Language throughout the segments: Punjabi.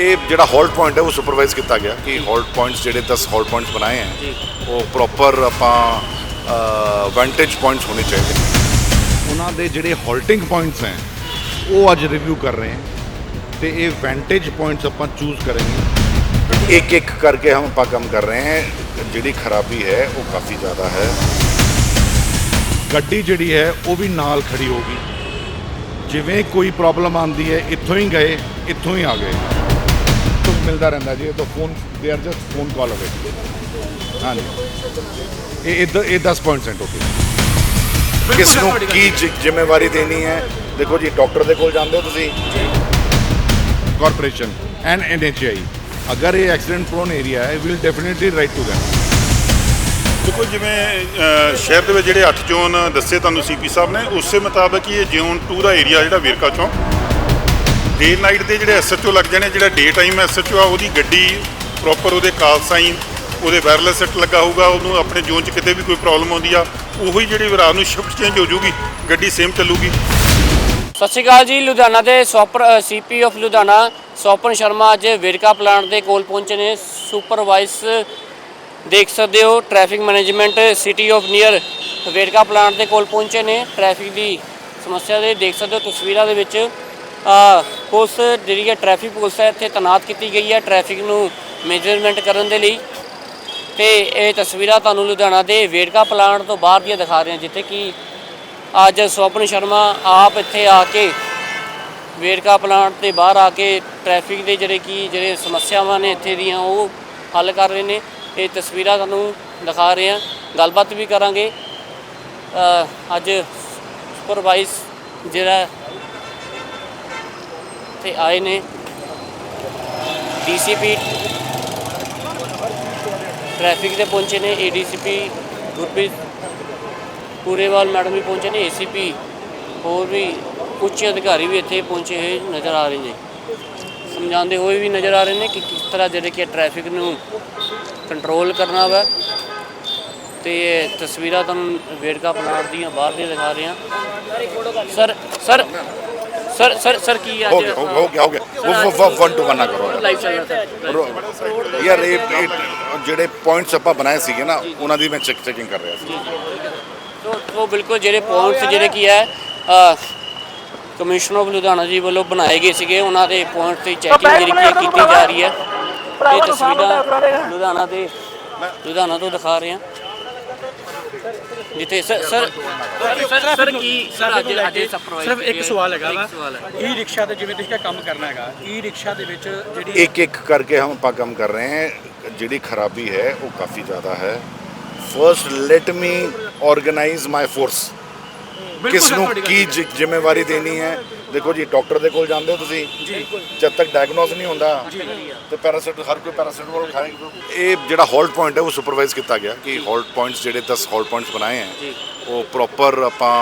ਇਹ ਜਿਹੜਾ ਹਾਲਟ ਪੁਆਇੰਟ ਹੈ ਉਹ ਸੁਪਰਵਾਈਜ਼ ਕੀਤਾ ਗਿਆ ਕਿ ਹਾਲਟ ਪੁਆਇੰਟਸ ਜਿਹੜੇ 10 ਹਾਲਟ ਪੁਆਇੰਟਸ ਬਣਾਏ ਹੈ। ਉਹ ਪ੍ਰੋਪਰ ਆਪਾਂ ਵੈਂਟੇਜ ਪੁਆਇੰਟਸ ਹੋਣੇ ਚਾਹੀਦੇ ਉਹਨਾਂ ਦੇ ਜਿਹੜੇ ਹਾਲਟਿੰਗ ਪੁਆਇੰਟਸ ਹੈ ਉਹ ਅੱਜ ਰਿਵਿਊ ਕਰ ਰਹੇ ਹਾਂ ਤੇ ਇਹ ਵੈਂਟੇਜ ਪੁਆਇੰਟਸ ਆਪਾਂ ਚੂਜ਼ ਕरेंगे ਇੱਕ ਇੱਕ ਕਰਕੇ ਹਮ ਆਪਾਂ ਕੰਮ ਕਰ ਰਹੇ ਹਾਂ ਜਿਹੜੀ ਖਰਾਬੀ ਹੈ ਉਹ ਕਾਫੀ ਜ਼ਿਆਦਾ ਹੈ। ਗੱਡੀ ਜਿਹੜੀ ਹੈ ਉਹ ਵੀ ਨਾਲ ਖੜੀ ਹੋਗੀ ਜਿਵੇਂ ਕੋਈ ਪ੍ਰੋਬਲਮ ਆਂਦੀ ਹੈ ਇੱਥੋਂ ਹੀ ਗਏ ਇੱਥੋਂ ਹੀ ਆ ਗਏ। ਮਿਲਦਾ ਰਹਿੰਦਾ ਜੀ ਇਹ ਤਾਂ phone they are just phone call ਅਵੇ ਹਾਂਜੀ। ਇਹ ਇਹ ਇਹ 10 ਪੁਆਇੰਟ ਸੈਂਟ ਹੋ ਗਏ ਕਿਸ ਨੂੰ ਕੀ ਜ਼ਿ- ਜ਼ਿੰਮੇਵਾਰੀ ਦੇਣੀ ਹੈ? ਦੇਖੋ ਜੀ ਡਾਕਟਰ ਦੇ ਕੋਲ ਜਾਂਦੇ ਹੋ ਤੁਸੀਂ। ਕਾਰਪੋਰੇਸ਼ਨ ਐਂਡ ਐਨਐਚਆਈ ਅਗਰ ਇਹ ਐਕਸੀਡੈਂਟ ਪ੍ਰੋਨ ਏਰੀਆ ਹੈ will definitely write to them ਦੇਖੋ ਜਿਵੇਂ ਅ, ਸ਼ਹਿਰ ਦੇ ਵਿੱਚ ਜਿਹੜੇ 8 ਜ਼ੋਨ ਦੱਸੇ ਤੁਹਾਨੂੰ ਸੀਪੀ ਸਾਹਿਬ ਨੇ ਉਸੇ ਮੁਤਾਬਕ ਹੀ ਇਹ ਜ਼ੋਨ 2 ਦਾ ਏਰੀਆ ਜਿਹੜਾ ਵੇਰਕਾ ਚੋਂ ਡੇ ਨਾਈਟ ਦੇ ਜਿਹੜੇ ਐਸਐਚਓ ਲੱਗ ਜਾਣੇ, ਜਿਹੜਾ ਡੇ ਟਾਈਮ ਐਸਐਚਓ ਆ, ਉਹਦੀ ਗੱਡੀ ਪ੍ਰੋਪਰ ਉਹਦੇ ਕਾਲ ਸਾਈਨ ਉਹਦੇ ਵਾਇਰਲੈਸ ਸੈੱਟ ਲੱਗਾ ਹੋਊਗਾ, ਉਹਨੂੰ ਆਪਣੇ ਜ਼ੋਨ 'ਚ ਕਿਤੇ ਵੀ ਕੋਈ ਪ੍ਰੋਬਲਮ ਆਉਂਦੀ ਆ, ਉਹੀ ਜਿਹੜੀ ਰਾਤ ਨੂੰ ਸ਼ਿਫਟ ਚੇਂਜ ਹੋ ਜਾਊਗੀ, ਗੱਡੀ ਸੇਮ ਚੱਲੂਗੀ। ਸਤਿ ਸ਼੍ਰੀ ਅਕਾਲ ਜੀ, ਲੁਧਿਆਣਾ ਦੇ ਸੌਪਰ ਸੀਪੀ ਆਫ ਲੁਧਿਆਣਾ, ਸੋਪਨ ਸ਼ਰਮਾ ਅੱਜ ਵੇਰਕਾ ਪਲਾਂਟ ਦੇ ਕੋਲ ਪਹੁੰਚੇ ਨੇ। ਸੁਪਰਵਾਈਜ਼ ਦੇਖ ਸਕਦੇ ਹੋ traffic management city of near Verka plant ਦੇ ਕੋਲ ਪਹੁੰਚੇ ਨੇ। ਟ੍ਰੈਫਿਕ ਦੀ ਸਮੱਸਿਆ ਦੇ ਦੇਖ ਸਕਦੇ ਹੋ ਤਸਵੀਰਾਂ ਦੇ ਵਿੱਚ। ਪੁਲਿਸ ਜਿਹੜੀ ਹੈ ਟ੍ਰੈਫਿਕ ਪੁਲਿਸ ਹੈ, ਇੱਥੇ ਤੈਨਾਤ ਕੀਤੀ ਗਈ ਹੈ ਟ੍ਰੈਫਿਕ ਨੂੰ ਮੇਜਰਮੈਂਟ ਕਰਨ ਦੇ ਲਈ। ਤੇ ਇਹ ਤਸਵੀਰਾਂ ਤੁਹਾਨੂੰ ਲੁਧਿਆਣਾ ਦੇ ਵੇਰਕਾ ਪਲਾਂਟ ਤੋਂ ਬਾਹਰ ਦੀਆਂ ਦਿਖਾ ਰਹੇ ਹਾਂ, ਜਿੱਥੇ ਕਿ ਅੱਜ ਸਵਪਨ ਸ਼ਰਮਾ ਆਪ ਇੱਥੇ ਆ ਕੇ ਵੇਰਕਾ ਪਲਾਂਟ ਦੇ ਬਾਹਰ ਆ ਕੇ ਟ੍ਰੈਫਿਕ ਦੇ ਜਿਹੜੇ ਕੀ, ਜਿਹੜੇ ਸਮੱਸਿਆਵਾਂ ਨੇ ਇੱਥੇ ਦੀਆਂ, ਉਹ ਹੱਲ ਕਰ ਰਹੇ ਨੇ। ਇਹ ਤਸਵੀਰਾਂ ਤੁਹਾਨੂੰ ਦਿਖਾ ਰਹੇ ਹਾਂ। ਗੱਲਬਾਤ ਵੀ ਕਰਾਂਗੇ। ਅੱਜ ਸੁਪਰਵਾਈਜ਼ ਜਿਹੜਾ ਇੱਥੇ ਆਏ ਨੇ। ਡੀਸੀਪੀ ਟ੍ਰੈਫਿਕ ਦੇ ਪਹੁੰਚੇ ਨੇ। ਏਡੀਸੀਪੀ ਗੁਰਪ੍ਰੀਤ ਪੂਰੇਵਾਲ ਮੈਡਮ ਵੀ ਪਹੁੰਚੇ ਨੇ। ਏਸੀਪੀ ਹੋਰ ਵੀ ਉੱਚ ਅਧਿਕਾਰੀ ਵੀ ਇੱਥੇ ਪਹੁੰਚੇ ਹੋਏ ਨਜ਼ਰ ਆ ਰਹੇ ਨੇ। ਸਮਝਾਉਂਦੇ ਹੋਏ ਵੀ ਨਜ਼ਰ ਆ ਰਹੇ ਨੇ ਕਿ ਕਿਸ ਤਰ੍ਹਾਂ ਜਿਹੜੇ ਕਿ ਟ੍ਰੈਫਿਕ ਨੂੰ ਕੰਟਰੋਲ ਕਰਨਾ ਵਾ। ਤੇ ਇਹ ਤਸਵੀਰਾਂ ਤੁਹਾਨੂੰ ਵੇਰਕਾ ਪਲਾਂਟ ਦੀਆਂ, ਬਾਹਰ ਦੀਆਂ ਦਿਖਾ ਰਹੇ ਹਾਂ। Sir sir sir sir sir ਕੀ ਅੱਜ ਹੋ ਗਿਆ ਹੋ ਗਿਆ ਹੋ ਗਿਆ। ਉਹ- ਉਹ ਵਨ ਟੂ ਵਨ ਨਾ ਕਰੋ। ਲਾਈਵ ਚੱਲ ਰਿਹਾ ਸਰ। ਯਾਰ ਇਹ ਇਹ ਜਿਹੜੇ ਪੁਆਇੰਟਸ ਆਪਾਂ ਬਣਾਏ ਸੀਗੇ ਨਾ ਉਹਨਾਂ ਦੀ ਮੈਂ ਚੈੱਕ ਚੈਕਿੰਗ ਕਰ ਰਿਹਾ ਸੀ। ਤੋ ਤੋ ਬਿਲਕੁਲ ਜਿਹੜੇ ਪੁਆਇੰਟਸ ਜਿਹੜੇ ਕੀ ਹੈ ਅ, ਕਮਿਸ਼ਨ ਆਫ ਲੁਧਿਆਣਾ ਜੀ ਵੱਲੋਂ ਬਣਾਏ ਗਏ ਸੀਗੇ ਉਹਨਾਂ ਦੇ ਪੁਆਇੰਟਸ ਦੀ ਚੈਕਿੰਗ ਜਿਹੜੀ ਕੀ ਹੈ ਕੀਤੀ ਜਾ ਰਹੀ ਹੈ। ਇਹ ਤਸਵੀਰਾਂ ਲੁਧਿਆਣਾ ਦੇ ਲੁਧਿਆਣਾ ਤੋਂ ਦਿਖਾ ਰਹੇ ਹਾਂ। ਜਿੱਥੇ ਸਰ ਸਰ ਸਰ ਸਰ ਕੀ ਸਰ ਅੱਜ ਅੱਜ ਸਰਪ੍ਰਾਈਜ਼ ਸਿਰਫ ਇੱਕ ਸਵਾਲ ਹੈਗਾ ਵਾ। ਇੱਕ ਸਵਾਲ ਹੈ। ਈ ਰਿਕਸ਼ਾ ਤੇ ਜਿਵੇਂ ਤੁਸੀਂ ਕਿਹਾ ਕੰਮ ਕਰਨਾ ਹੈਗਾ ਈ ਰਿਕਸ਼ਾ ਦੇ ਵਿੱਚ ਜਿਹੜੀ ਇੱਕ ਇੱਕ ਕਰਕੇ ਹਮ ਆਪਾਂ ਕੰਮ ਕਰ ਰਹੇ ਹਾਂ। ਜਿਹੜੀ ਖਰਾਬੀ ਹੈ ਉਹ ਕਾਫੀ ਜ਼ਿਆਦਾ ਹੈ। First let me organise my force ਕਿਸ ਨੂੰ ਕੀ ਜ਼ਿ- ਜ਼ਿੰਮੇਵਾਰੀ ਦੇਣੀ ਹੈ? ਦੇਖੋ ਜੀ ਡਾਕਟਰ ਦੇ ਕੋਲ ਜਾਂਦੇ ਹੋ ਤੁਸੀਂ ਜੀ। ਜਦ ਤੱਕ ਡਾਇਗਨੋਸ ਨਹੀਂ ਹੁੰਦਾ ਤੇ ਪੈਰਾਸੀਟ ਹਰ ਕੋਈ ਪੈਰਾਸੀਟਾਮੋਲ ਖਾਏਗਾ ਇਹ ਜਿਹੜਾ ਹਾਲਟ ਪੁਆਇੰਟ ਹੈ ਉਹ ਸੁਪਰਵਾਈਜ਼ ਕੀਤਾ ਗਿਆ ਕਿ ਹਾਲਟ ਪੁਆਇੰਟਸ ਜਿਹੜੇ 10 ਹਾਲਟ ਪੁਆਇੰਟਸ ਬਣਾਏ ਹੈ ਉਹ ਪ੍ਰੋਪਰ ਆਪਾਂ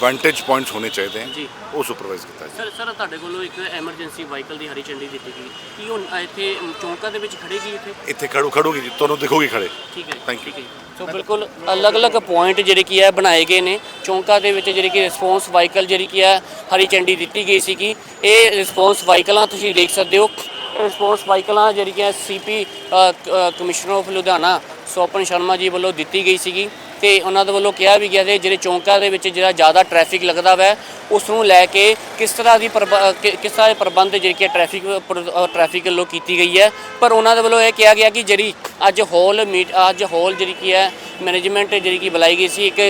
ਵੈਂਟੇਜ ਪੁਆਇੰਟਸ ਹੋਣੇ ਚਾਹੀਦੇ ਜੀ। ਹੈ ਉਹ ਸੁਪਰਵਾਈਜ਼ ਕੀਤਾ ਗਿਆ ਸਰ ਸਰ ਤੁਹਾਡੇ ਕੋਲੋਂ ਇੱਕ ਐਮਰਜੈਂਸੀ ਵਾਹੀਕਲ ਦੀ ਹਰੀ ਝੰਡੀ ਦਿੱਤੀ ਗਈ। ਕੀ ਹੁਣ ਇੱਥੇ ਚੌਂਕਾਂ ਦੇ ਵਿੱਚ ਖੜੇਗੀ ਇੱਥੇ? ਇੱਥੇ ਖੜੋ ਖੜੋਗੇ ਜੀ। ਤੁਹਾਨੂੰ ਦਿਖੋਗੇ ਖੜੇ ਠੀਕ ਹੈ. ਠੀਕ ਹੈ ਸੋ ਬਿਲਕੁਲ ਅਲੱਗ-ਅਲੱਗ ਪੁਆਇੰਟ ਜਿਹੜੇ ਕੀ ਹੈ ਬਣਾਏ ਗਏ ਨੇ। ਚੌਂਕਾਂ ਦੇ ਵਿੱਚ ਜਿਹੜੀ ਕਿ ਰਿਸਪੌਂਸ ਵਾਹੀਕਲ ਜਿਹੜੀ ਕੀ ਹੈ ਹਰੀ ਝੰਡੀ ਦਿੱਤੀ ਗਈ ਸੀ ਕਿ ਇਹ ਰਿਸਪੌਂਸ ਵਾਹੀਕਲਾਂ ਤੁਸੀਂ ਦੇਖ ਸਕਦੇ ਹੋ। ਰਿਸਪੌਂਸ ਵਾਹੀਕਲਾਂ ਜਿਹੜੀ ਕਿ CP commissioner of Ludhiana Swapan Sharma ji ਵੱਲੋਂ ਦਿੱਤੀ ਗਈ ਸੀਗੀ। ਤੇ ਉਹਨਾਂ ਦੇ ਵੱਲੋਂ ਕਿਹਾ ਵੀ ਗਿਆ ਤੇ ਜਿਹੜੇ ਚੌਂਕਾਂ ਦੇ ਵਿੱਚ ਜਿਹੜਾ ਜ਼ਿਆਦਾ ਟ੍ਰੈਫਿਕ ਲੱਗਦਾ ਵੈ ਉਸ ਨੂੰ ਲੈ ਕੇ ਕਿਸ ਤਰ੍ਹਾਂ ਦੀ ਪ੍ਰਬ- ਕਿ- ਕਿਸ ਤਰ੍ਹਾਂ ਦੇ ਪ੍ਰਬੰਧ ਜਿਹੜੇ ਕਿ ਟ੍ਰੈਫਿਕ ਟ੍ਰੈਫਿਕ ਵੱਲੋਂ ਕੀਤੀ ਗਈ ਹੈ। ਪਰ ਉਹਨਾਂ ਦੇ ਵੱਲੋਂ ਇਹ ਕਿਹਾ ਗਿਆ ਕਿ ਜਿਹੜੀ ਅੱਜ ਹੋਲ ਮੀਟ ਅੱਜ ਹੋਲ ਜਿਹੜੀ ਕੀ ਹੈ ਮੈਨੇਜਮੈਂਟ ਜਿਹੜੀ ਕੀ ਬੁਲਾਈ ਗਈ ਸੀ ਇੱਕ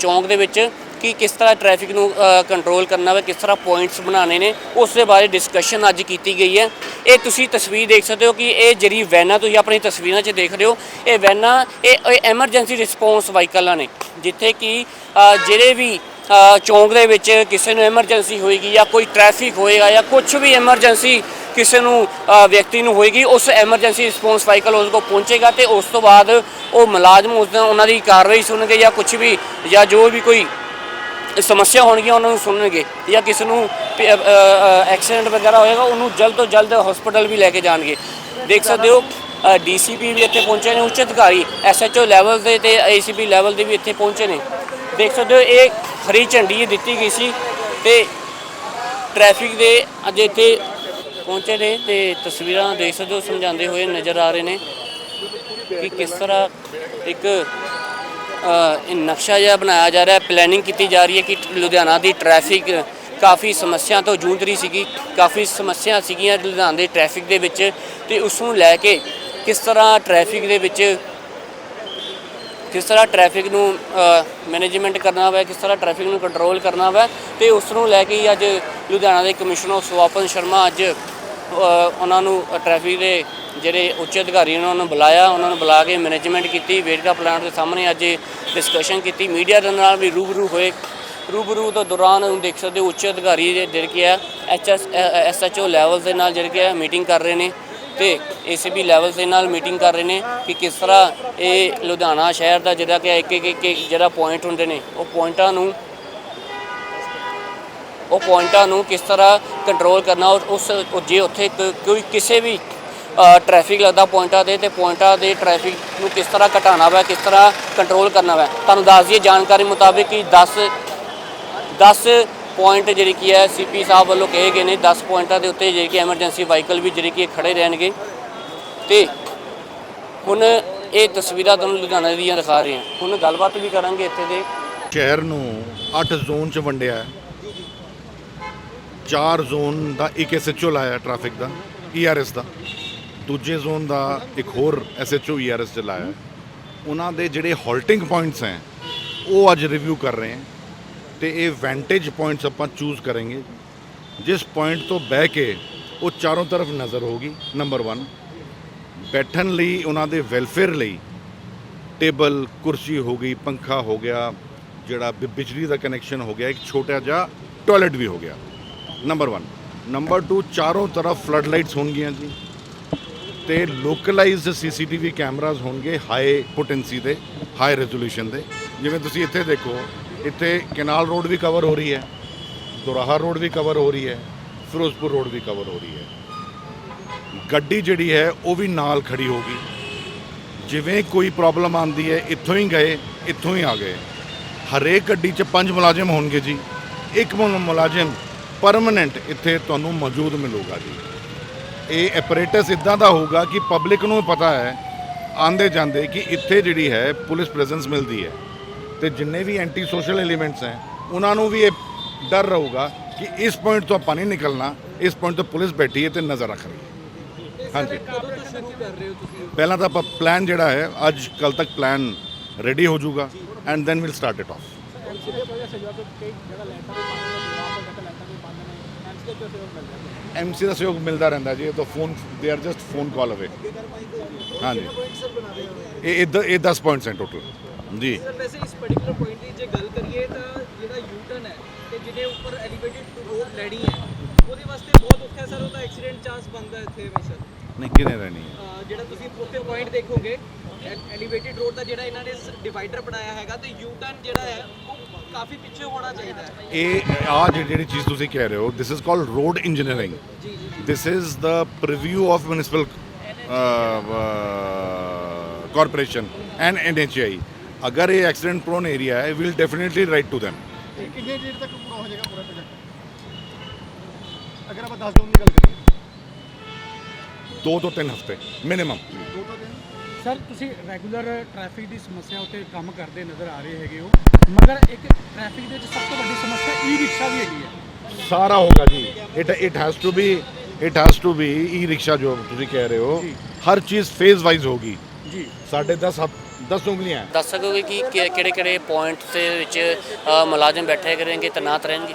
ਚੌਂਕ ਦੇ ਵਿੱਚ ਕਿ ਕਿਸ ਤਰ੍ਹਾਂ ਟ੍ਰੈਫਿਕ ਨੂੰ ਕੰਟਰੋਲ ਕਰਨਾ ਵਾ, ਕਿਸ ਤਰ੍ਹਾਂ ਪੁਆਇੰਟਸ ਬਣਾਉਣੇ ਨੇ, ਉਸ ਦੇ ਬਾਰੇ ਡਿਸਕਸ਼ਨ ਅੱਜ ਕੀਤੀ ਗਈ ਹੈ। ਇਹ ਤੁਸੀਂ ਤਸਵੀਰ ਦੇਖ ਸਕਦੇ ਹੋ ਕਿ ਇਹ ਜਿਹੜੀ ਵੈਨਾਂ ਤੁਸੀਂ ਆਪਣੀ ਤਸਵੀਰਾਂ 'ਚ ਦੇਖ ਰਹੇ ਹੋ, ਇਹ ਵੈਨਾਂ ਇਹ ਐਮਰਜੈਂਸੀ ਰਿਸਪੌਂਸ ਵਾਹੀਕਲਾਂ ਨੇ, ਜਿੱਥੇ ਕਿ ਜਿਹੜੇ ਵੀ ਚੌਂਕ ਦੇ ਵਿੱਚ ਕਿਸੇ ਨੂੰ ਐਮਰਜੈਂਸੀ ਹੋਏਗੀ ਜਾਂ ਕੋਈ ਟ੍ਰੈਫਿਕ ਹੋਏਗਾ ਜਾਂ ਕੁਝ ਵੀ ਐਮਰਜੈਂਸੀ ਕਿਸੇ ਨੂੰ ਵਿਅਕਤੀ ਨੂੰ ਹੋਏਗੀ, ਉਸ ਐਮਰਜੈਂਸੀ ਰਿਸਪੌਂਸ ਵਾਹੀਕਲ ਉਸ ਕੋਲ ਪਹੁੰਚੇਗਾ ਤੇ ਉਸ ਤੋਂ ਬਾਅਦ ਉਹ ਮੁਲਾਜ਼ਮ ਉਸ ਉਹਨਾਂ ਦੀ ਕਾਰਵਾਈ ਸੁਣਨਗੇ ਜਾਂ ਕੁਝ ਵੀ, ਜਾਂ ਜੋ ਵੀ ਕੋਈ ਸਮੱਸਿਆ ਹੋਣਗੀਆਂ ਉਹਨਾਂ ਨੂੰ ਸੁਣਨਗੇ ਜਾਂ ਕਿਸੇ ਨੂੰ ਐਕਸੀਡੈਂਟ ਵਗੈਰਾ ਹੋਏਗਾ ਉਹਨੂੰ ਜਲਦ ਤੋਂ ਜਲਦ ਹਸਪੀਟਲ ਵੀ ਲੈ ਕੇ ਜਾਣਗੇ। ਦੇਖ ਸਕਦੇ ਹੋ ਡੀਸੀਪੀ ਵੀ ਇੱਥੇ ਪਹੁੰਚੇ ਨੇ ਉੱਚ ਅਧਿਕਾਰੀ ਐਸਐਚਓ ਲੈਵਲ ਦੇ ਤੇ ਏਸੀਪੀ ਲੈਵਲ ਦੇ ਵੀ ਇੱਥੇ ਪਹੁੰਚੇ ਨੇ। ਦੇਖ ਸਕਦੇ ਹੋ ਇਹ ਹਰੀ ਝੰਡੀ ਦਿੱਤੀ ਗਈ ਸੀ ਤੇ ਟ੍ਰੈਫਿਕ ਦੇ ਅੱਜ ਇੱਥੇ ਪਹੁੰਚੇ ਨੇ ਤੇ ਤਸਵੀਰਾਂ ਦੇਖ ਸਕਦੇ ਹੋ ਸਮਝਾਉਂਦੇ ਹੋਏ ਨਜ਼ਰ ਆ ਰਹੇ ਨੇ ਕਿ ਕਿਸ ਤਰ੍ਹਾਂ ਇੱਕ ਨਕਸ਼ਾ ਜਿਹਾ ਬਣਾਇਆ ਜਾ ਰਿਹਾ ਹੈ ਪਲੈਨਿੰਗ ਕੀਤੀ ਜਾ ਰਹੀ ਹੈ ਕਿ ਲੁਧਿਆਣਾ ਦੀ ਟ੍ਰੈਫਿਕ ਕਾਫੀ ਸਮੱਸਿਆ ਤੋਂ ਜੂਝ ਰਹੀ ਸੀਗੀ, ਕਾਫੀ ਸਮੱਸਿਆ ਸੀਗੀਆਂ ਲੁਧਿਆਣਾ ਦੇ ਟ੍ਰੈਫਿਕ ਦੇ ਵਿੱਚ ਤੇ ਉਸ ਨੂੰ ਲੈ ਕੇ ਕਿਸ ਤਰ੍ਹਾਂ ਟ੍ਰੈਫਿਕ ਦੇ ਵਿੱਚ, ਕਿਸ ਤਰ੍ਹਾਂ ਟ੍ਰੈਫਿਕ ਨੂੰ ਮੈਨੇਜਮੈਂਟ ਕਰਨਾ ਹੋਵੇ ਕਿਸ ਤਰ੍ਹਾਂ ਟ੍ਰੈਫਿਕ ਨੂੰ ਕੰਟਰੋਲ ਕਰਨਾ ਹੋਵੇ ਤੇ ਉਸ ਨੂੰ ਲੈ ਕੇ ਹੀ ਅੱਜ ਲੁਧਿਆਣਾ ਦੇ ਕਮਿਸ਼ਨਰ ਸਵਾਪਨ ਸ਼ਰਮਾ ਅੱਜ ਉਹਨਾਂ ਨੂੰ ਟ੍ਰੈਫਿਕ ਦੇ ਜਿਹੜੇ ਉੱਚ ਅਧਿਕਾਰੀ ਨੇ ਉਹਨਾਂ ਨੂੰ ਬੁਲਾਇਆ, ਉਹਨਾਂ ਨੂੰ ਬੁਲਾ ਕੇ ਮੈਨੇਜਮੈਂਟ ਕੀਤੀ, ਵੇਰਕਾ ਪਲਾਂਟ ਦੇ ਸਾਹਮਣੇ ਅੱਜ ਡਿਸਕਸ਼ਨ ਕੀਤੀ। ਮੀਡੀਆ ਦੇ ਨਾਲ ਵੀ ਰੂਬਰੂ ਹੋਏ। ਰੂਬਰੂ ਤੋਂ ਦੌਰਾਨ ਹੁਣ ਦੇਖ ਸਕਦੇ ਹੋ ਉੱਚ ਅਧਿਕਾਰੀ ਦੇ ਜਿਹੜੇ ਕੀ ਆ ਐਚਐਸ ਐਸਐਚਓ ਲੈਵਲ ਦੇ ਨਾਲ ਜਿਹੜੇ ਕਿ ਆ ਮੀਟਿੰਗ ਕਰ ਰਹੇ ਨੇ ਤੇ ਏਸੀਬੀ ਲੈਵਲ ਦੇ ਨਾਲ ਮੀਟਿੰਗ ਕਰ ਰਹੇ ਨੇ ਕਿ ਕਿਸ ਤਰ੍ਹਾਂ ਇਹ ਲੁਧਿਆਣਾ ਸ਼ਹਿਰ ਦਾ ਜਿਹੜਾ ਕਿ ਇੱਕ ਇੱਕ ਇੱਕ ਜਿਹੜਾ ਪੁਆਇੰਟ ਹੁੰਦੇ ਨੇ, ਉਹ ਪੁਆਇੰਟਾਂ ਨੂੰ ਉਹ ਪੁਆਇੰਟਾਂ ਨੂੰ ਕਿਸ ਤਰ੍ਹਾਂ ਕੰਟਰੋਲ ਕਰਨਾ ਔਰ ਉਸ ਜੇ ਉੱਥੇ ਕ- ਕੋਈ ਕਿਸੇ ਵੀ ਟ੍ਰੈਫਿਕ ਲੱਗਦਾ ਪੁਆਇੰਟਾਂ ਤੇ ਤੇ ਪੁਆਇੰਟਾਂ ਦੇ ਟ੍ਰੈਫਿਕ ਨੂੰ ਕਿਸ ਤਰ੍ਹਾਂ ਘਟਾਉਣਾ ਵਾ, ਕਿਸ ਤਰ੍ਹਾਂ ਕੰਟਰੋਲ ਕਰਨਾ ਵਾ। ਤੁਹਾਨੂੰ ਦੱਸ ਦਈਏ ਜਾਣਕਾਰੀ ਮੁਤਾਬਿਕ ਕਿ 10 10 ਪੁਆਇੰਟ ਜਿਹੜੀ ਕੀ ਹੈ ਸੀਪੀ ਸਾਹਿਬ ਵੱਲੋਂ ਕਹੇ ਗਏ ਨੇ 10 ਪੁਆਇੰਟਾਂ ਦੇ ਉੱਤੇ ਜਿਹੜੀ ਕਿ ਐਮਰਜੈਂਸੀ ਵਾਹੀਕਲ ਵੀ ਜਿਹੜੀ ਕਿ ਖੜੇ ਰਹਿਣਗੇ। ਤੇ ਹੁਣ ਇਹ ਤਸਵੀਰਾਂ ਤੁਹਾਨੂੰ ਲੁਧਿਆਣਾ ਦੀਆਂ ਦਿਖਾ ਰਹੇ ਹਾਂ। ਹੁਣ ਗੱਲਬਾਤ ਵੀ ਕਰਾਂਗੇ ਇੱਥੇ ਦੇ। ਸ਼ਹਿਰ ਨੂੰ 8 ਜ਼ੋਨ ਚ ਵੰਡਿਆ ਹੈ। ਚਾਰ ਜ਼ੋਨ ਦਾ ਇੱਕ ਐਸਐਚਓ ਲਾਇਆ ਟ੍ਰੈਫਿਕ ਦਾ ਈਆਰਐਸ ਦਾ। ਦੂਜੇ ਜ਼ੋਨ ਦਾ ਇੱਕ ਹੋਰ ਐਸਐਚਓ ਈਆਰਐਸ ਚ ਲਾਇਆ ਹੈ। ਉਹਨਾਂ ਦੇ ਜਿਹੜੇ ਹਾਲਟਿੰਗ ਪੁਆਇੰਟਸ ਹੈ, ਉਹ ਅੱਜ ਰਿਵਿਊ ਕਰ ਰਹੇ ਹਾਂ ਤੇ ਇਹ ਵੈਂਟੇਜ ਪੁਆਇੰਟਸ ਆਪਾਂ ਚੂਜ਼ ਕਰਾਂਗੇ। ਜਿਸ ਪੁਆਇੰਟ ਤੋਂ ਬਹਿ ਕੇ ਉਹ ਚਾਰੋਂ ਤਰਫ ਨਜ਼ਰ ਹੋਗੀ ਨੰਬਰ 1 ਬੈਠਣ ਲਈ, ਉਹਨਾਂ ਦੇ ਵੈਲਫੇਅਰ ਲਈ ਟੇਬਲ ਕੁਰਸੀ ਹੋ ਗਈ, ਪੰਖਾ ਹੋ ਗਿਆ, ਜਿਹੜਾ ਬਿ- ਬਿਜਲੀ ਦਾ ਕਨੈਕਸ਼ਨ ਹੋ ਗਿਆ, ਇੱਕ ਛੋਟਾ ਜਿਹਾ ਟਾਇਲਟ ਵੀ ਹੋ ਗਿਆ। ਨੰਬਰ 1 ਨੰਬਰ 2 ਚਾਰੋਂ ਤਰਫ ਫਲੱਡ ਲਾਈਟਸ ਹੋਣਗੀਆਂ ਜੀ। ਤੇ ਲੋਕਲਾਈਜ਼ਡ ਸੀਸੀਟੀਵੀ ਕੈਮਰਾਜ਼ ਹੋਣਗੇ ਹਾਈ ਪੋਟੈਂਸੀ ਦੇ ਹਾਈ ਰੈਜ਼ੋਲੂਸ਼ਨ ਦੇ। ਜਿਵੇਂ ਤੁਸੀਂ ਇੱਥੇ ਦੇਖੋ, ਇੱਥੇ ਕੈਨਾਲ ਰੋਡ ਵੀ ਕਵਰ ਹੋ ਰਹੀ ਹੈ, ਦੁਰਾਹਾ ਰੋਡ ਵੀ ਕਵਰ ਹੋ ਰਹੀ ਹੈ, ਫਿਰੋਜ਼ਪੁਰ ਰੋਡ ਵੀ ਕਵਰ ਹੋ ਰਹੀ ਹੈ। ਗੱਡੀ ਜਿਹੜੀ ਹੈ, ਉਹ ਵੀ ਨਾਲ ਖੜੀ ਹੋਗੀ ਜਿਵੇਂ ਕੋਈ ਪ੍ਰੋਬਲਮ ਆਂਦੀ ਹੈ, ਇੱਥੋਂ ਹੀ ਗਏ, ਇੱਥੋਂ ਹੀ ਆ ਗਏ। ਹਰੇਕ ਗੱਡੀ 'ਚ ਪੰਜ ਮੁਲਾਜ਼ਮ ਹੋਣਗੇ ਜੀ। ਇੱਕ ਮੁਲਾਜ਼ਮ ਪਰਮਨੈਂਟ ਇੱਥੇ ਤੁਹਾਨੂੰ ਮੌਜੂਦ ਮਿਲੂਗਾ ਜੀ। ਇਹ ਐਪਰੇਟਸ ਇਦਾਂ ਦਾ ਹੋਊਗਾ ਕਿ ਪਬਲਿਕ ਨੂੰ ਪਤਾ ਹੈ, ਆਂਦੇ ਜਾਂਦੇ ਕਿ ਇੱਥੇ ਜਿਹੜੀ ਹੈ ਪੁਲਿਸ ਪ੍ਰੈਜ਼ੈਂਸ ਮਿਲਦੀ ਹੈ। ਤੇ ਜਿੰਨੇ ਵੀ ਐਂਟੀ ਸੋਸ਼ਲ ਐਲੀਮੈਂਟਸ ਹੈ, ਉਹਨਾਂ ਨੂੰ ਵੀ ਇਹ ਡਰ ਰਹੂਗਾ ਕਿ ਇਸ ਪੁਆਇੰਟ ਤੋਂ ਆਪਾਂ ਨਹੀਂ ਨਿਕਲਣਾ, ਇਸ ਪੁਆਇੰਟ ਤੋਂ ਪੁਲਿਸ ਬੈਠੀ ਹੈ ਤੇ ਨਜ਼ਰ ਰੱਖ ਰਹੀ ਹੈ। ਹਾਂਜੀ। ਪਹਿਲਾਂ ਤਾਂ ਆਪਾਂ ਪਲਾਨ ਜਿਹੜਾ ਹੈ, ਅੱਜ ਕੱਲ ਤੱਕ ਪਲਾਨ ਰੈਡੀ ਹੋ ਜਾਊਗਾ and then will start it off MC ਦਾ ਸਹਿਯੋਗ ਮਿਲਦਾ ਰਹਿੰਦਾ ਜੀ ਇਹ ਤਾਂ phone they are just phone call ਅਵੇ ਹਾਂਜੀ। ਇਹ ਇਹ ਇਹ 10 ਪੁਆਇੰਟਸ ਹੈ ਟੋਟਲ ਜੀ। ਵੈਸੇ ਇਸ ਪਾਰਟਿਕੂਲਰ ਪੁਆਇੰਟ ਦੀ ਜੇ ਗੱਲ ਕਰੀਏ ਤਾਂ ਜਿਹੜਾ ਯੂ ਟਰਨ ਹੈ ਤੇ ਜਿਹਦੇ ਉੱਪਰ ਐਲੀਵੇਟਡ ਰੋਡ ਲੈਣੀ ਹੈ ਉਹਦੇ ਵਾਸਤੇ ਬਹੁਤ ਔਖਾ ਸਰ ਉਹਦਾ ਐਕਸੀਡੈਂਟ ਚਾਂਸ ਬਣਦਾ ਇੱਥੇ ਹਮੇਸ਼ਾ। ਨਹੀਂ ਕਿਨੇ ਰਹਿਣੀ ਹੈ? ਜਿਹੜਾ ਤੁਸੀਂ ਉੱਥੇ ਪੁਆਇੰਟ ਦੇਖੋਗੇ ਐਲੀਵੇਟਡ ਰੋਡ ਦਾ ਜਿਹੜਾ ਇਹਨਾਂ ਨੇ ਡਿਵਾਈਡਰ ਬਣਾਇਆ ਹੈਗਾ ਤੇ ਯੂ ਟਰਨ ਜਿਹੜਾ ਹੈ ਉਹ ਕਾਫੀ ਪਿੱਛੇ ਹੋਣਾ ਚਾਹੀਦਾ ਇਹ ਆ ਜਿਹੜੀ ਚੀਜ਼ ਤੁਸੀਂ ਕਹਿ ਰਹੇ ਹੋ this is called road engineering this is the preview of municipal corporation and NHAI ਅਗਰ ਇਹ ਐਕਸੀਡੈਂਟ ਪ੍ਰੋਨ ਏਰੀਆ ਹੈ will definitely write to them. ਕਿੰਨੇ ਡੇਟ ਤੱਕ ਪੂਰਾ ਹੋ ਜਾਏਗਾ ਪੂਰਾ ਪ੍ਰੋਜੈਕਟ ਅਗਰ ਆਪਾਂ 10 ਦਿਨ ਦੀ ਗੱਲ ਕਰੀਏ। 2 ਤੋਂ 3 ਹਫ਼ਤੇ ਮਿਨੀਮਮ 2 ਤੋਂ ਸਰ ਤੁਸੀਂ ਰੈਗੂਲਰ ਟ੍ਰੈਫਿਕ ਦੀ ਸਮੱਸਿਆ ਉੱਤੇ ਕੰਮ ਕਰਦੇ ਨਜ਼ਰ ਆ ਰਹੇ ਹੈਗੇ ਹੋ। ਮਗਰ ਇੱਕ ਟ੍ਰੈਫਿਕ ਦੇ ਵਿੱਚ ਸਭ ਤੋਂ ਵੱਡੀ ਸਮੱਸਿਆ ਈ ਰਿਕਸ਼ਾ ਵੀ ਹੈਗੀ ਹੈ। ਸਾਰਾ ਹੋਗਾ ਜੀ। It it has to be it has to be e rickshaw ਜੋ ਤੁਸੀਂ ਕਹਿ ਰਹੇ ਹੋ। ਹਰ ਚੀਜ਼ ਫੇਜ਼ ਵਾਈਜ਼ ਹੋਗੀ ਜੀ। ਸਾਡੇ 10 10 ਉਂਗਲੀਆਂ। ਦੱਸ ਸਕੋਗੇ ਕਿ ਕਿਹੜੇ ਕਿਹੜੇ ਪੁਆਇੰਟ ਦੇ ਵਿੱਚ ਮੁਲਾਜ਼ਮ ਬੈਠੇ ਕਰਨਗੇ ਤਨਾਤ ਰਹਿਣਗੇ?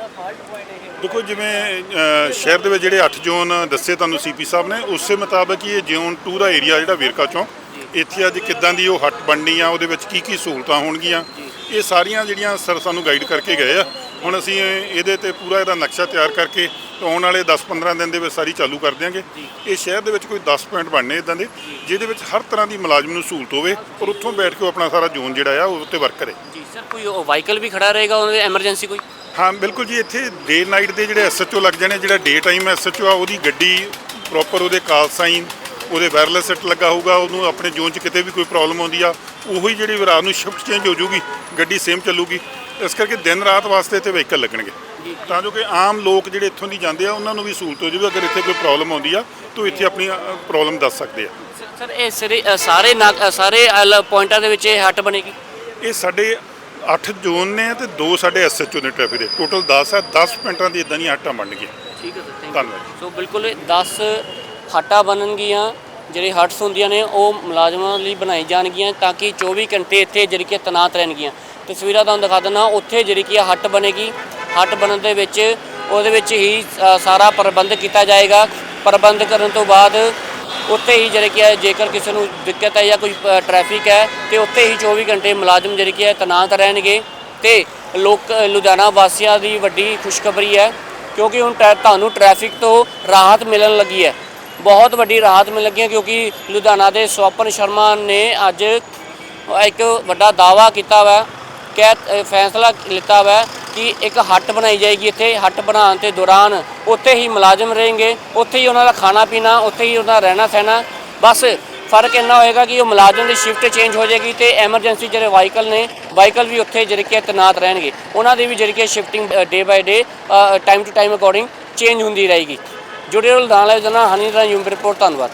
ਦੇਖੋ ਜਿਵੇਂ ਸ਼ਹਿਰ ਦੇ ਵਿੱਚ ਜਿਹੜੇ 8 ਜ਼ੋਨ ਦੱਸੇ ਤੁਹਾਨੂੰ ਸੀਪੀ ਸਾਹਿਬ ਨੇ ਉਸੇ ਮੁਤਾਬਕ ਇਹ ਜ਼ੋਨ 2 ਦਾ ਏਰੀਆ ਜਿਹੜਾ ਵੇਰਕਾ ਚੌਂਕ ਇੱਥੇ ਅੱਜ ਕਿੱਦਾਂ ਦੀ ਉਹ ਹੱਟ ਬਣਨੀ ਆ ਉਹਦੇ ਵਿੱਚ ਕੀ ਕੀ ਸਹੂਲਤਾਂ ਹੋਣਗੀਆਂ? ਇਹ ਸਾਰੀਆਂ ਜਿਹੜੀਆਂ ਸਰ ਸਾਨੂੰ ਗਾਈਡ ਕਰਕੇ ਗਏ ਆ। ਹੁਣ ਅਸੀਂ ਇਹ- ਇਹਦੇ ਤੇ ਪੂਰਾ ਇਹਦਾ ਨਕਸ਼ਾ ਤਿਆਰ ਕਰਕੇ ਆਉਣ ਵਾਲੇ 10-15 ਦਿਨ ਦੇ ਵਿੱਚ ਸਾਰੀ ਚਾਲੂ ਕਰ ਦਿਆਂਗੇ। ਇਹ ਸ਼ਹਿਰ ਦੇ ਵਿੱਚ ਕੋਈ 10 ਪੁਆਇੰਟ ਬਣਨੇ ਇਦਾਂ ਦੇ ਜਿਹਦੇ ਵਿੱਚ ਹਰ ਤਰ੍ਹਾਂ ਦੀ ਮੁਲਾਜ਼ਮ ਨੂੰ ਸਹੂਲਤ ਹੋਵੇ ਔਰ ਉੱਥੋਂ ਬੈਠ ਕੇ ਉਹ ਆਪਣਾ ਸਾਰਾ ਜ਼ੋਨ ਜਿਹੜਾ ਆ ਉਹ ਉੱਤੇ ਵਰਕ ਕਰੇ। ਜੀ ਸਰ ਕੋਈ ਵਾਹੀਕਲ ਵੀ ਖੜਾ ਰਹੇਗਾ ਉਹਦੇ ਐਮਰਜੈਂਸੀ ਕੋਈ? ਹਾਂ ਬਿਲਕੁਲ ਜੀ ਇੱਥੇ ਡੇ ਨਾਈਟ ਦੇ ਜਿਹੜੇ ਐਸਐਚਓ ਲੱਗ ਜਾਣੇ ਜਿਹੜਾ ਡੇ ਟਾਈਮ ਐਸਐਚਓ ਆ ਉਹਦੀ ਗੱਡੀ ਪ੍ਰੋਪਰ ਉਹਦੇ ਕਾਲ ਸਾਈਨ ਉਹਦੇ ਵਾਇਰਲੈਸ ਸੈੱਟ ਲੱਗਾ ਹੋਊਗਾ ਉਹਨੂੰ ਆਪਣੇ ਜ਼ੋਨ 'ਚ ਕਿਤੇ ਵੀ ਕੋਈ ਪ੍ਰੋਬਲਮ ਆਉਂਦੀ ਆ ਉਹੀ ਜਿਹੜੀ ਰਾਤ ਨੂੰ ਸ਼ਿਫਟ ਚੇਂਜ ਹੋ ਜਾਊਗੀ ਗੱਡੀ ਸੇਮ ਚੱਲੂਗੀ। ਇਸ ਕਰਕੇ ਦਿਨ ਰਾਤ ਵਾਸਤੇ ਤੇ ਵਹੀਕਲ ਲੱਗਣਗੇ। ਤਾਂ ਜੋ ਕਿ ਆਮ ਲੋਕ ਜਿਹੜੇ ਇੱਥੋਂ ਦੀ ਜਾਂਦੇ ਆ ਉਹਨਾਂ ਨੂੰ ਵੀ ਸਹੂਲਤ ਹੋ ਜਾਵੇ ਅਗਰ ਇੱਥੇ ਕੋਈ ਪ੍ਰੋਬਲਮ ਆਉਂਦੀ ਆ ਤਾਂ ਇੱਥੇ ਆਪਣੀ ਪ੍ਰੋਬਲਮ ਦੱਸ ਸਕਦੇ ਆ। ਸਰ ਇਹ ਸਿਰੇ ਸਾਰੇ ਪੁਆਇੰਟਾਂ ਦੇ ਵਿੱਚ ਇਹ ਹੱਟ ਬਣੇਗੀ? ਇਹ ਸਾਡੇ 8 ਜ਼ੋਨ ਨੇ ਤੇ ਦੋ ਸਾਡੇ ਐਸਐਚਓ ਨੇ ਟ੍ਰੈਫਿਕ ਦੇ। ਟੋਟਲ 10 ਆ 10 ਪਿੰਡਾਂ ਦੀ ਇਦਾਂ ਦੀਆਂ ਹੱਟਾਂ ਬਣਨਗੀਆਂ। ਠੀਕ ਹੈ ਸਰ ਧੰਨਵਾਦ। ਸੋ ਬਿਲਕੁਲ 10 ਹੱਟਾਂ ਬਣਨਗੀਆਂ ਜਿਹੜੇ ਹਟਸ ਹੁੰਦੀਆਂ ਨੇ ਉਹ ਮੁਲਾਜ਼ਮਾਂ ਲਈ ਬਣਾਈ ਜਾਣਗੀਆਂ ਤਾਂ ਕਿ 24 ਘੰਟੇ ਇੱਥੇ ਜਿਹੜੀ ਕਿ ਤੈਨਾਤ ਰਹਿਣਗੀਆਂ। ਤਸਵੀਰਾਂ ਤੁਹਾਨੂੰ ਦਿਖਾ ਦਿੰਦਾ ਉੱਥੇ ਜਿਹੜੀ ਕਿ ਹੱਟ ਬਣੇਗੀ। ਹੱਟ ਬਣਨ ਦੇ ਵਿੱਚ ਉਹਦੇ ਵਿੱਚ ਹੀ ਸਾਰਾ ਪ੍ਰਬੰਧ ਕੀਤਾ ਜਾਏਗਾ। ਪ੍ਰਬੰਧ ਕਰਨ ਤੋਂ ਬਾਅਦ ਉੱਥੇ ਹੀ ਜਿਹੜੇ ਕਿ ਹੈ ਜੇਕਰ ਕਿਸੇ ਨੂੰ ਦਿੱਕਤ ਹੈ ਜਾਂ ਕੋਈ ਅ, ਟ੍ਰੈਫਿਕ ਹੈ ਤੇ ਉੱਥੇ ਹੀ 24 ਘੰਟੇ ਮੁਲਾਜ਼ਮ ਜਿਹੜੇ ਕਿ ਹੈ ਤੈਨਾਤ ਰਹਿਣਗੇ। ਤੇ ਲੋਕ ਲੁਧਿਆਣਾ ਵਾਸੀਆਂ ਦੀ ਵੱਡੀ ਖੁਸ਼ਖਬਰੀ ਹੈ ਕਿਉਂਕਿ ਹੁਣ ਟਰੈ- ਤੁਹਾਨੂੰ ਟ੍ਰੈਫਿਕ ਤੋਂ ਰਾਹਤ ਮਿਲਣ ਲੱਗੀ ਹੈ। ਬਹੁਤ ਵੱਡੀ ਰਾਹਤ ਮਿਲ ਲੱਗੀ ਹੈ ਕਿਉਂਕਿ ਲੁਧਿਆਣਾ ਦੇ ਸਵਪਨ ਸ਼ਰਮਾ ਨੇ ਅੱਜ ਇੱਕ ਵੱਡਾ ਦਾਵਾ ਕੀਤਾ ਵਾ ਕਿ ਫੈਸਲਾ ਲਿੱਤਾ ਵਾ ਕਿ ਇੱਕ ਹੱਟ ਬਣਾਈ ਜਾਏਗੀ ਇੱਥੇ। ਹੱਟ ਬਣਾਉਣ ਦੇ ਦੌਰਾਨ ਉੱਥੇ ਹੀ ਮੁਲਾਜ਼ਮ ਰਹਿਣਗੇ ਉੱਥੇ ਹੀ ਉਹਨਾਂ ਦਾ ਖਾਣਾ ਪੀਣਾ, ਉੱਥੇ ਹੀ ਉਹਨਾਂ ਦਾ ਰਹਿਣਾ ਸਹਿਣਾ। ਬਸ ਫ਼ਰਕ ਇੰਨਾ ਹੋਏਗਾ ਕਿ ਉਹ ਮੁਲਾਜ਼ਮ ਦੀ ਸ਼ਿਫਟ ਚੇਂਜ ਹੋ ਜਾਏਗੀ ਤੇ ਐਮਰਜੈਂਸੀ ਜਿਹੜੇ ਵਾਹੀਕਲ ਨੇ ਵਾਹੀਕਲ ਵੀ ਉੱਥੇ ਜਿਹੜੇ ਕਿ ਤੈਨਾਤ ਰਹਿਣਗੇ। ਉਹਨਾਂ ਦੀ ਵੀ ਜਿਹੜੀ ਕਿ shifting day by day time to time according change ਹੁੰਦੀ ਰਹੇਗੀ। ਜੁੜੇ ਰਹੋ ਨਾਲ ਜਨਾ ਹਨੀ ਦਾ ਯੂਮ ਰਿਪੋਰਟ ਧੰਨਵਾਦ।